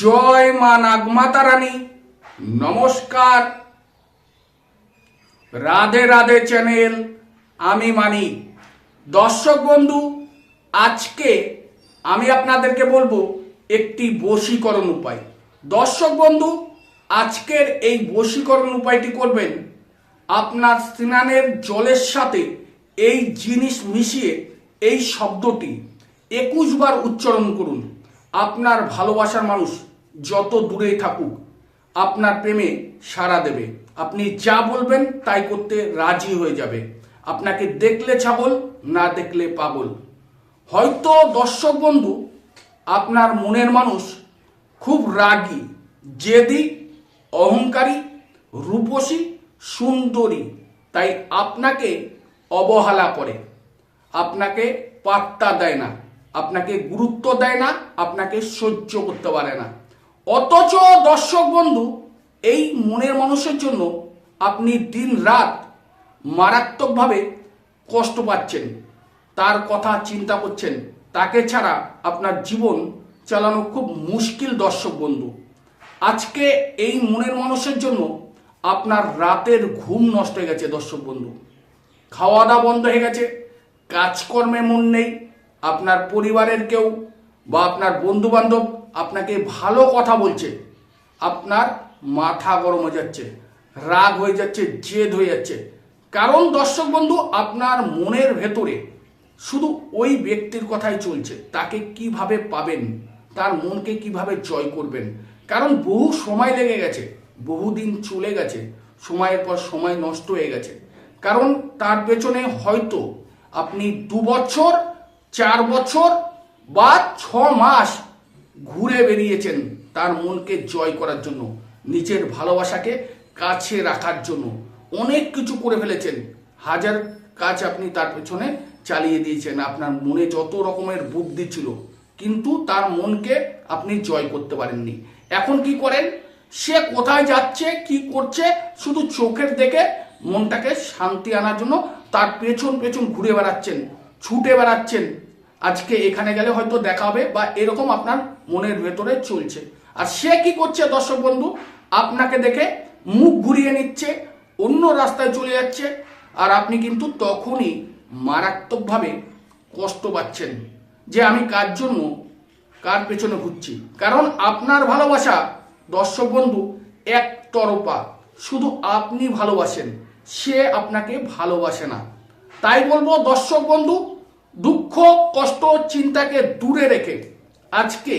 জয় মা নাগমাতা রানী নমস্কার। রাধে রাধে চ্যানেল, আমি মানি। দর্শক বন্ধু, আজকে আমি আপনাদেরকে বলব একটি বশীকরণ উপায়। দর্শক বন্ধু, আজকের এই বশীকরণ উপায়টি করবেন, আপনার স্নানের জলের সাথে এই জিনিস মিশিয়ে এই শব্দটি একুশ বার উচ্চারণ করুন। আপনার ভালোবাসার মানুষ যত দূরেই থাকুক, আপনার প্রেমে সাড়া দেবে। আপনি যা বলবেন তাই করতে রাজি হয়ে যাবে। আপনাকে দেখলে ছাগল, না দেখলে পাগল। হয়তো দর্শক বন্ধু, আপনার মনের মানুষ খুব রাগী, জেদি, অহংকারী, রূপসী, সুন্দরী, তাই আপনাকে অবহেলা করে। আপনাকে পাত্তা দেয় না। আপনাকে গুরুত্ব দেয় না, আপনাকে সহ্য করতে পারে না। অথচ দর্শক বন্ধু, এই মনের মানুষের জন্য আপনি দিন রাত মারাত্মকভাবে কষ্ট পাচ্ছেন, তার কথা চিন্তা করছেন, তাকে ছাড়া আপনার জীবন চালানো খুব মুশকিল দর্শক বন্ধু। আজকে এই মনের মানুষের জন্য আপনার রাতের ঘুম নষ্ট হয়ে গেছে দর্শক বন্ধু। খাওয়া দাওয়া বন্ধ হয়ে গেছে, কাজকর্মে মন নেই আপনার পরিবারের কেউ বা আপনার বন্ধু বান্ধব আপনাকে ভালো কথা বলছে, আপনার মাথা গরম হয়ে যাচ্ছে, রাগ হয়ে যাচ্ছে, জেদ হয়ে যাচ্ছে। কারণ দর্শক বন্ধু, আপনার মনের ভেতরে শুধু ওই ব্যক্তির কথাই চলছে, তাকে কীভাবে পাবেন, তার মনকে কীভাবে জয় করবেন। কারণ বহু সময় লেগে গেছে বহুদিন চলে গেছে, সময়ের পর সময় নষ্ট হয়ে গেছে। কারণ তার পেছনে হয়তো আপনি দু বছর চার বছর বা ছ মাস ঘুরে বেরিয়েছেন তার মনকে জয় করার জন্য, নিজের ভালোবাসাকে কাছে রাখার জন্য। অনেক কিছু করে ফেলেছেন। হাজার কাজ আপনি তার পেছনে চালিয়ে দিয়েছেন। আপনার মনে যত রকমের বুদ্ধি ছিল, কিন্তু তার মনকে আপনি জয় করতে পারেননি। এখন কি করেন? সে কোথায় যাচ্ছে, কি করছে, শুধু চোখের দেখে মনটাকে শান্তি আনার জন্য তার পেছন পেছন ঘুরে বেড়াচ্ছেন। ছুটে বেড়াচ্ছেন। আজকে এখানে গেলে হয়তো দেখা হবে বা এরকম আপনার মনের ভেতরে চলছে। আর সে কি করছে দর্শক বন্ধু? আপনাকে দেখে মুখ ঘুরিয়ে নিচ্ছে, অন্য রাস্তায় চলে যাচ্ছে, আর আপনি কিন্তু তখনই মারাত্মকভাবে কষ্ট পাচ্ছেন যে আমি কার জন্য কার পেছনে ঘুরছি। কারণ আপনার ভালোবাসা দর্শক বন্ধু এক একতরফা। শুধু আপনি ভালোবাসেন, সে আপনাকে ভালোবাসে না। তাই বলব দর্শক বন্ধু দুঃখ, কষ্ট, চিন্তাকে দূরে রেখে আজকে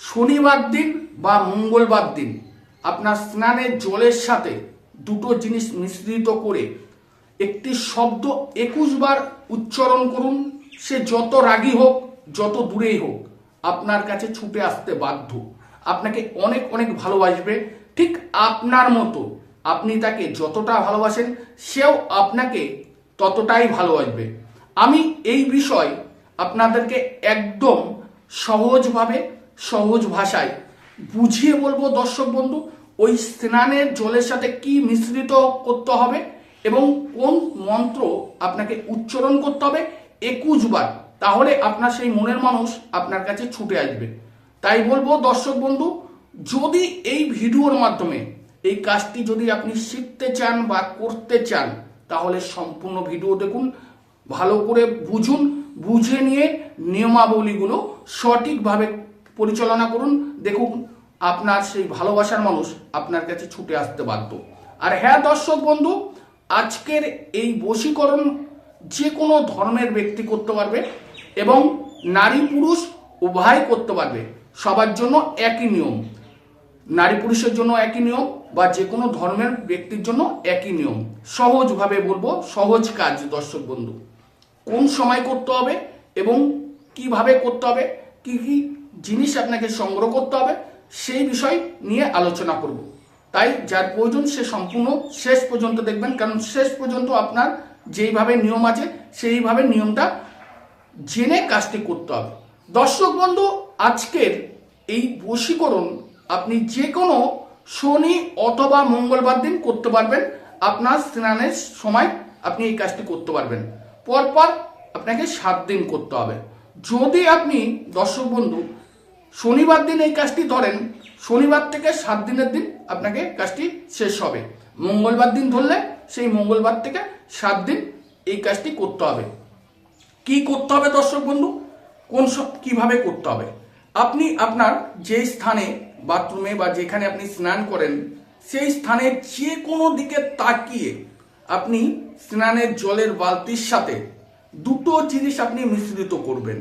শনিবার দিন বা মঙ্গলবার দিন আপনার স্নানের জলের সাথে দুটো জিনিস মিশ্রিত করে একটি শব্দ একুশ বার উচ্চারণ করুন। সে যত রাগী হোক, যত দূরেই হোক, আপনার কাছে ছুটে আসতে বাধ্য। আপনাকে অনেক অনেক ভালোবাসবে। ঠিক আপনার মতো আপনি তাকে যতটা ভালোবাসেন, সেও আপনাকে ততটাই ভালোবাসবে। আমি এই বিষয় আপনাদেরকে একদম সহজভাবে, সহজ ভাষায় বুঝিয়ে বলব দর্শক বন্ধু, ওই স্নানের জলের সাথে কি মিশ্রিত করতে হবে এবং কোন মন্ত্র আপনাকে উচ্চারণ করতে হবে একুশ বার তাহলে আপনার সেই মনের মানুষ আপনার কাছে ছুটে আসবে। তাই বলব দর্শক বন্ধু, যদি এই ভিডিওর মাধ্যমে, এই কাজটি যদি আপনি শিখতে চান বা করতে চান, তাহলে সম্পূর্ণ ভিডিও দেখুন। ভালো করে বুঝুন, বুঝে নিয়ে নিয়মাবলীগুলো সঠিকভাবে পরিচালনা করুন। দেখুন, আপনার সেই ভালোবাসার মানুষ আপনার কাছে ছুটে আসতে বাধ্য। আর হ্যাঁ দর্শক বন্ধু, আজকের এই বশীকরণ যে কোনো ধর্মের ব্যক্তি করতে পারবে এবং নারী পুরুষ উভয় করতে পারবে। সবার জন্য একই নিয়ম। নারী পুরুষের জন্য একই নিয়ম বা যে কোনো ধর্মের ব্যক্তির জন্য একই নিয়ম। সহজভাবে বলব, সহজ কাজ, দর্শক বন্ধু। কোন সময় করতে হবে এবং কীভাবে করতে হবে, কি কি জিনিস আপনাকে সংগ্রহ করতে হবে, সেই বিষয় নিয়ে আলোচনা করব। তাই যার প্রয়োজন সে সম্পূর্ণ শেষ পর্যন্ত দেখবেন, কারণ শেষ পর্যন্ত আপনার যেইভাবে নিয়ম আছে, সেইভাবে নিয়মটা জেনে কাজটি করতে হবে। দর্শক বন্ধু, আজকের এই বশীকরণ আপনি যে কোনো শনি অথবা মঙ্গলবার দিন করতে পারবেন। আপনার স্নানের সময় আপনি এই কাজটি করতে পারবেন। পরপর আপনাকে সাত দিন করতে হবে। যদি আপনি দর্শক বন্ধু, শনিবার দিন এই কাজটি ধরেন, শনিবার থেকে সাত দিনের দিন আপনাকে কাজটি শেষ হবে। মঙ্গলবার দিন ধরলে সেই মঙ্গলবার থেকে সাত দিন এই কাজটি করতে হবে। কি করতে হবে দর্শক বন্ধু? কোন সব কীভাবে করতে হবে? আপনি আপনার যে স্থানে বাথরুমে বা যেখানে আপনি স্নান করেন, সেই স্থানের যে কোনো দিকে তাকিয়ে আপনি স্নানের জলের বালতির সাথে দুটো জিনিস আপনি মিশ্রিত করবেন।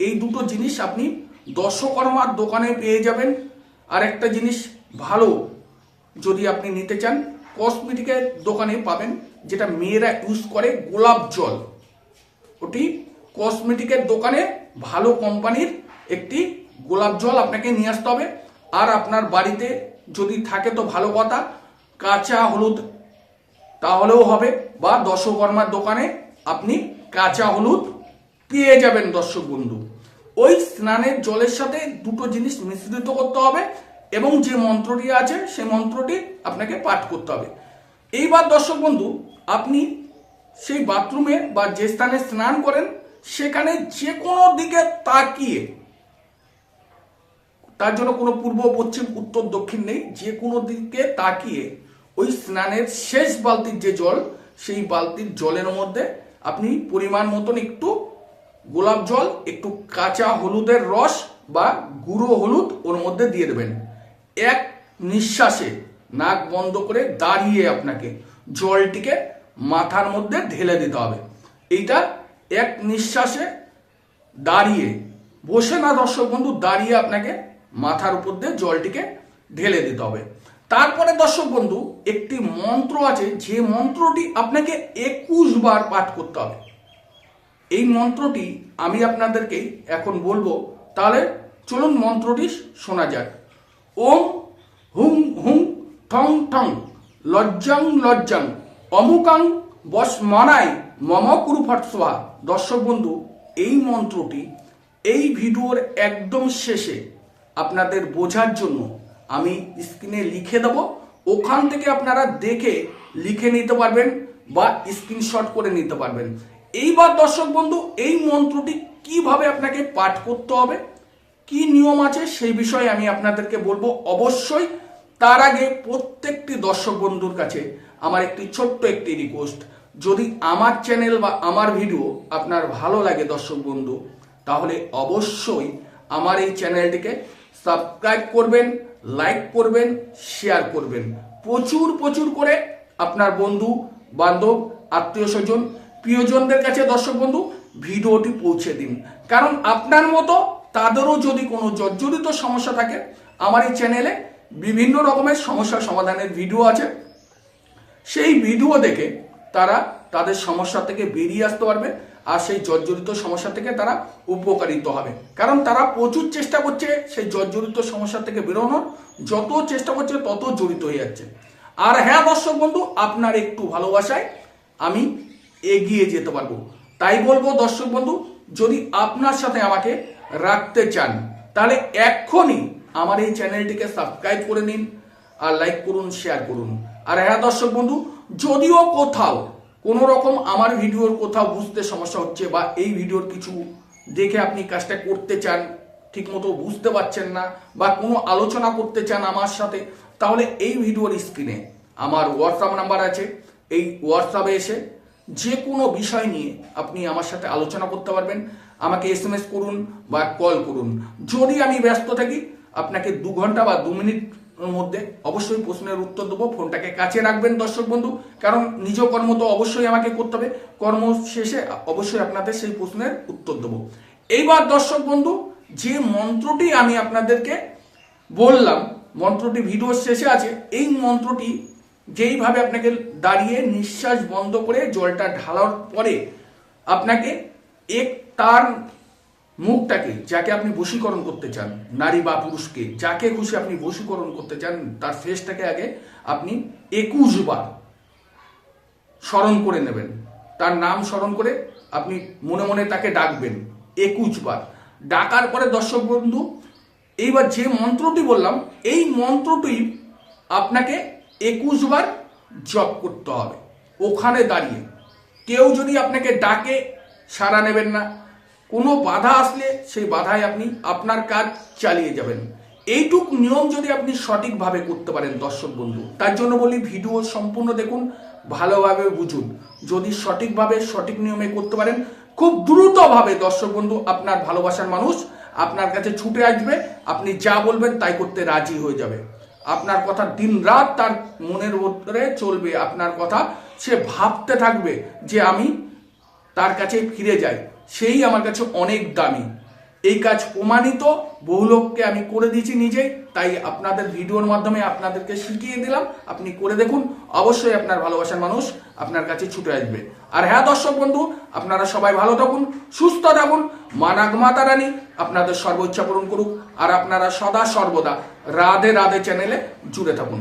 এই দুটো জিনিস আপনি দশকর্মার দোকানে পেয়ে যাবেন। আর একটা জিনিস ভালো, যদি আপনি নিতে চান, কসমেটিকের দোকানে পাবেন, যেটা মেয়েরা ইউজ করে গোলাপ জল। ওটি কসমেটিকের দোকানে ভালো কোম্পানির একটি গোলাপ জল আপনাকে নিয়ে আসতে হবে। আর আপনার বাড়িতে যদি থাকে তো ভালো কথা, কাঁচা, হলুদ তাহলেও হবে, বা দশকর্মার দোকানে আপনি কাঁচা হলুদ পেয়ে যাবেন দর্শক বন্ধু। ওই স্নানের জলের সাথে দুটো জিনিস মিশ্রিত করতে হবে এবং যে মন্ত্রটি আছে সেই মন্ত্রটি আপনাকে পাঠ করতে হবে। এইবার দর্শক বন্ধু, আপনি সেই বাথরুমে বা যে স্থানে স্নান করেন, সেখানে যে কোনো দিকে তাকিয়ে, তার জন্য কোনো পূর্ব, পশ্চিম, উত্তর, দক্ষিণ নেই যে কোনো দিকে তাকিয়ে ওই স্নানের শেষ বালতির যে জল, সেই বালতির জলের মধ্যে আপনি পরিমাণ মতন একটু গোলাপ জল, একটু কাঁচা হলুদের রস বা গুঁড়ো হলুদ ওর মধ্যে দিয়ে দেবেন। এক নিঃশ্বাসে নাক বন্ধ করে দাঁড়িয়ে আপনাকে জলটিকে মাথার মধ্যে ঢেলে দিতে হবে। এইটা এক নিঃশ্বাসে দাঁড়িয়ে, বসে না দর্শক বন্ধু, দাঁড়িয়ে আপনাকে মাথার উপর দিয়ে জলটিকে ঢেলে দিতে হবে। তারপরে দর্শক বন্ধু, একটি মন্ত্র আছে, যে মন্ত্রটি আপনাকে একুশ বার পাঠ করতে হবে। এই মন্ত্রটি আমি আপনাদেরকে এখন বলব। তাহলে চলুন মন্ত্রটি শোনা যাক। ওম হুম হুম ঠং ঠং লজ্জাং লজ্জাং অমুকাং বস মনাই মম কুরু ফটসোহা দর্শক বন্ধু, এই মন্ত্রটি এই ভিডিওর একদম শেষে আপনাদের বোঝার জন্য আমি স্ক্রিনে লিখে দেব। ওখান থেকে আপনারা দেখে লিখে নিতে পারবেন বা স্ক্রিনশট করে নিতে পারবেন। এইবার দর্শক বন্ধু, এই মন্ত্রটি কীভাবে আপনাকে পাঠ করতে হবে, কি নিয়ম আছে সেই বিষয়ে আমি আপনাদেরকে বলব। অবশ্যই তার আগে প্রত্যেকটি দর্শক বন্ধুর কাছে আমার একটি ছোট্ট একটি রিকোয়েস্ট যদি আমার চ্যানেল বা আমার ভিডিও আপনার ভালো লাগে দর্শক বন্ধু, তাহলে অবশ্যই আমার এই চ্যানেলটিকে সাবস্ক্রাইব করবেন। লাইক করবেন শেয়ার করবেন। প্রচুর প্রচুর করে আপনার বন্ধু, বান্ধব, আত্মীয় স্বজন, প্রিয়জনদের কাছে দর্শক বন্ধু, ভিডিওটি পৌঁছে দিন। কারণ আপনার মতো তাদেরও যদি কোনো জর্জরিত সমস্যা থাকে, আমার এই চ্যানেলে বিভিন্ন রকমের সমস্যা সমাধানের ভিডিও আছে। সেই ভিডিও দেখে তারা তাদের সমস্যা থেকে বেরিয়ে আসতে পারবে। আর সেই জর্জরিত সমস্যা থেকে তারা উপকারিত হবে। কারণ তারা প্রচুর চেষ্টা করছে সেই জর্জরিত সমস্যা থেকে বেরোনোর। যত চেষ্টা করছে তত জড়িত হয়ে যাচ্ছে। আর হ্যাঁ দর্শক বন্ধু, আপনার একটু ভালোবাসায় আমি এগিয়ে যেতে পারব। তাই বলব, দর্শক বন্ধু, যদি আপনার সাথে আমাকে রাখতে চান, তাহলে এক্ষুনি আমার এই চ্যানেলটিকে সাবস্ক্রাইব করে নিন আর লাইক করুন, শেয়ার করুন। আর হ্যাঁ দর্শক বন্ধু, যদিও কোথাও কোনো রকম আমার ভিডিওর কোথাও বুঝতে সমস্যা হচ্ছে বা এই ভিডিওর কিছু দেখে আপনি কাজটা করতে চান, ঠিকমতো বুঝতে পারছেন না বা কোনো আলোচনা করতে চান আমার সাথে, তাহলে এই ভিডিওর স্ক্রিনে আমার হোয়াটসঅ্যাপ নাম্বার আছে। এই হোয়াটসঅ্যাপে এসে যে কোনো বিষয় নিয়ে আপনি আমার সাথে আলোচনা করতে পারবেন। আমাকে এস করুন বা কল করুন। যদি আমি ব্যস্ত থাকি, আপনাকে দু ঘণ্টা বা দু মিনিট মধ্যে অবশ্যই প্রশ্নের উত্তর দেবো, ফোনটাকে কাছে রাখবেন দর্শক বন্ধু। কারণ নিজ কর্ম তো অবশ্যই আমাকে করতে হবে। কর্ম শেষে অবশ্যই আপনাদের সেই প্রশ্নের উত্তর দেবো। এইবার দর্শক বন্ধু, যে মন্ত্রটি আমি আপনাদেরকে বললাম, মন্ত্রটি ভিডিওর শেষে আছে, এই মন্ত্রটি যেইভাবে আপনাকে দাঁড়িয়ে নিঃশ্বাস বন্ধ করে জলটা ঢালার পরে আপনাকে এক তার মুখটাকে, যাকে আপনি বশীকরণ করতে চান, নারী বা পুরুষকে, যাকে খুশি আপনি বশীকরণ করতে চান, তার ফেসটাকে আগে আপনি একুশ বার স্মরণ করে নেবেন। তার নাম স্মরণ করে আপনি মনে মনে তাকে ডাকবেন, একুশ বার। ডাকার পরে দর্শক বন্ধু, এইবার যে মন্ত্রটি বললাম, এই মন্ত্রটি আপনাকে একুশ বার জপ করতে হবে। ওখানে দাঁড়িয়ে। কেউ যদি আপনাকে ডাকে, সাড়া নেবেন না। কোনো বাধা আসলে সেই বাধায় আপনি আপনার কাজ চালিয়ে যাবেন। এইটুক নিয়ম যদি আপনি সঠিকভাবে করতে পারেন দর্শক বন্ধু, তার জন্য বলি ভিডিও সম্পূর্ণ দেখুন, ভালোভাবে বুঝুন। যদি সঠিকভাবে সঠিক নিয়মে করতে পারেন, খুব দ্রুতভাবে দর্শক বন্ধু, আপনার ভালোবাসার মানুষ আপনার কাছে ছুটে আসবে, আপনি যা বলবেন তাই করতে রাজি হয়ে যাবে। আপনার কথা দিন রাত তার মনের ভিতরে চলবে, আপনার কথা সে ভাবতে থাকবে যে আমি তার কাছে ফিরে যাই। সেই আমার কাছে অনেক দামি। এই কাজ প্রমাণিত, বহু লোককে আমি করে দিয়েছি নিজেই, তাই আপনাদের ভিডিওর মাধ্যমে আপনাদেরকে শিখিয়ে দিলাম। আপনি করে দেখুন, অবশ্যই আপনার ভালোবাসার মানুষ আপনার কাছে ছুটে আসবে। আর হ্যাঁ দর্শক বন্ধু, আপনারা সবাই ভালো থাকুন, সুস্থ থাকুন মানাগ মাতা রানী আপনাদের সর্বোচ্চ পূরণ করুক, আর আপনারা সদা সর্বদা রাধে রাধে চ্যানেলে জুড়ে থাকুন।